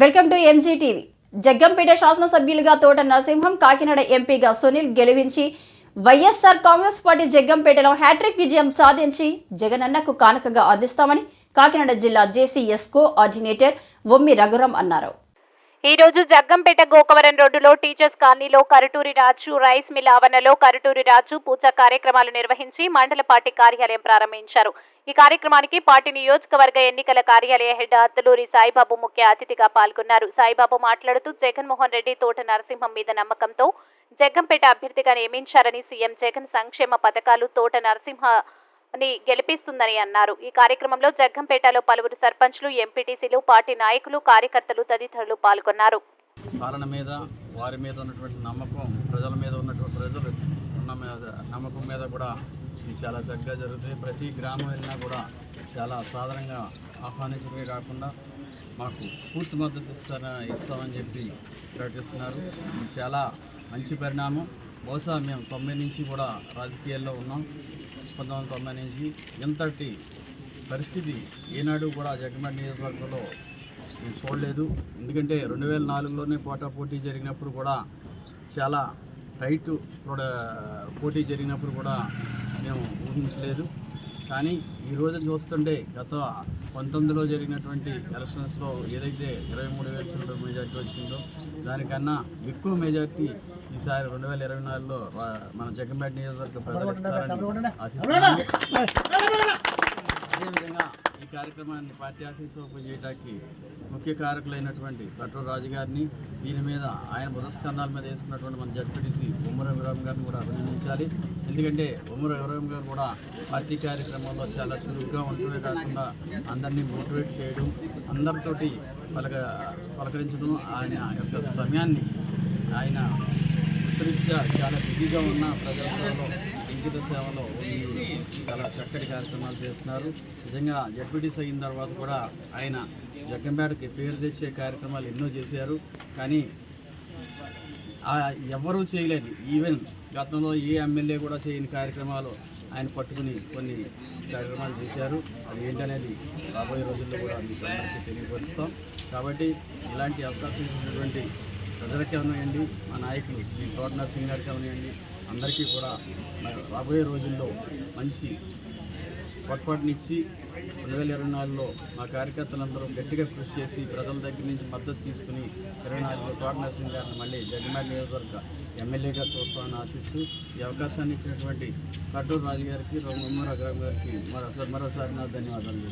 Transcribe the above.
Welcome to MG TV Jaggampeta శాసనసభ్యులుగా తోట నరసింహం కాకినాడ ఎంపీగా సునీల్ గెలిపించి వైఎస్ఆర్ కాంగ్రెస్ పార్టీ జగ్గంపేటలో హ్యాట్రిక్ విజయం సాధించి జగనన్నకు కానుకగా అందిస్తామని కాకినాడ జిల్లా జేసీఎస్ కోఆర్డినేటర్ వమ్మి రఘురం అన్నారు. ఈ రోజు జగ్గంపేట గోకవరం రోడ్డులో టీచర్స్ కాలనీలో కరటూరి రాజు రైస్ మిల్ ఆవరణలో కరటూరి రాజు పూజ కార్యక్రమాలు నిర్వహించి మండల పార్టీ కార్యాలయం ప్రారంభించారు. ఈ కార్యక్రమానికి పార్టీ నియోజకవర్గ ఎన్నికల కార్యాలయ హెడ్ అత్తలూరి సాయిబాబు ముఖ్య అతిథిగా పాల్గొన్నారు. సాయిబాబు మాట్లాడుతూ జగన్మోహన్ రెడ్డి తోట నరసింహం మీద నమ్మకంతో జగ్గంపేట అభ్యర్థిగా నియమించారని సీఎం జగన్ సంక్షేమ పథకాలు తోట నరసింహ ని గెలిపిస్తుందని అన్నారు. ఈ కార్యక్రమంలో జగ్గంపేటలో పలువురు సర్పంచ్లు ఎంపీటీసీలు పార్టీ నాయకులు కార్యకర్తలు తదితరులు పాల్గొన్నారు. పాలన మీద వారి మీద ఉన్నటువంటి నమ్మకం ప్రజల మీద ఉన్నటువంటి ప్రజలు ఉన్న మీద నమ్మకం మీద కూడా ఇది చాలా చక్కగా జరుగుతుంది. ప్రతి గ్రామం వెళ్ళినా కూడా చాలా సాధారణంగా ఆహ్వానించడమే కాకుండా మాకు పూర్తి మద్దతు ఇస్తారా ఇస్తామని చెప్పి ప్రకటిస్తున్నారు. చాలా మంచి పరిణామం. బహుశా మేము తొంభై నుంచి కూడా రాజకీయాల్లో ఉన్నాం. పంతొమ్మిది వందల తొంభై నుంచి ఇంతటి పరిస్థితి ఏనాడు కూడా జగన్మోహన్ నియోజకవర్గంలో నేను చూడలేదు. ఎందుకంటే రెండు వేల నాలుగులోనే పోటా పోటీ జరిగినప్పుడు కూడా చాలా టైట్ పోటీ జరిగినప్పుడు కూడా మేము ఊహించలేదు. కానీ ఈ రోజు చూస్తుంటే గత పంతొమ్మిదిలో జరిగినటువంటి ఎలక్షన్స్లో ఏదైతే ఇరవై మూడు వేల చిల్లర మెజార్టీ వచ్చిందో దానికన్నా ఎక్కువ మెజార్టీ ఈసారి రెండు వేల ఇరవై నాలుగులో మన జగన్పేట నియోజకవర్గ ప్రజలు ఇస్తారని ఆశిస్తున్నాను. అదేవిధంగా కార్యక్రమాన్ని పార్టీ ఆఫీస్ ఓపెన్ చేయడానికి ముఖ్య కారకులైనటువంటి కట్టూరు రాజు గారిని దీని మీద ఆయన బుధస్కంధాల మీద వేసుకున్నటువంటి మన జడ్పీటీసీ ఉమ్మర విరామ్ గారిని కూడా అభినందించాలి. ఎందుకంటే ఉమ్మర విరామ్ గారు కూడా పార్టీ కార్యక్రమంలో చాలా చురుగ్గా ఉండటమే కాకుండా అందరినీ మోటివేట్ చేయడం అందరితోటి పలక పలకరించడం ఆయన యొక్క సమయాన్ని ఆయన వృత్తిరీత్యా చాలా బిజీగా ఉన్న ప్రజలతో సేవలో సేవలో చాలా చక్కటి కార్యక్రమాలు చేస్తున్నారు. నిజంగా జడ్పీటీస్ అయిన తర్వాత కూడా ఆయన జగ్గంపేటకి పేరు తెచ్చే కార్యక్రమాలు ఎన్నో చేశారు. కానీ ఎవరూ చేయలేదు. ఈవెన్ గతంలో ఏ ఎమ్మెల్యే కూడా చేయని కార్యక్రమాలు ఆయన పట్టుకుని కొన్ని కార్యక్రమాలు చేశారు. అది ఏంటనేది రాబోయే రోజుల్లో కూడా మీకు అందరికీ తెలియపరుస్తాం. కాబట్టి ఇలాంటి అవకాశం ఇచ్చినటువంటి ప్రజలకి అవనివ్వండి మా నాయకులు శ్రీ తోట సింగ్ గారికి అవనివ్వండి అందరికీ కూడా రాబోయే రోజుల్లో మంచి పొరపాటునిచ్చి రెండు వేల ఇరవై నాలుగులో మా కార్యకర్తలందరూ గట్టిగా కృషి చేసి ప్రజల దగ్గర నుంచి మద్దతు తీసుకుని ఇరవై నాలుగులో తోట నరసింహ గారిని మళ్ళీ జగన్మేట నియోజకవర్గ ఎమ్మెల్యేగా చూస్తామని ఆశిస్తూ ఈ అవకాశాన్ని ఇచ్చినటువంటి కట్టూరు రాజు గారికి రఘుమూర రఘురామ్ గారికి మరోసారి మరోసారి నా ధన్యవాదాలు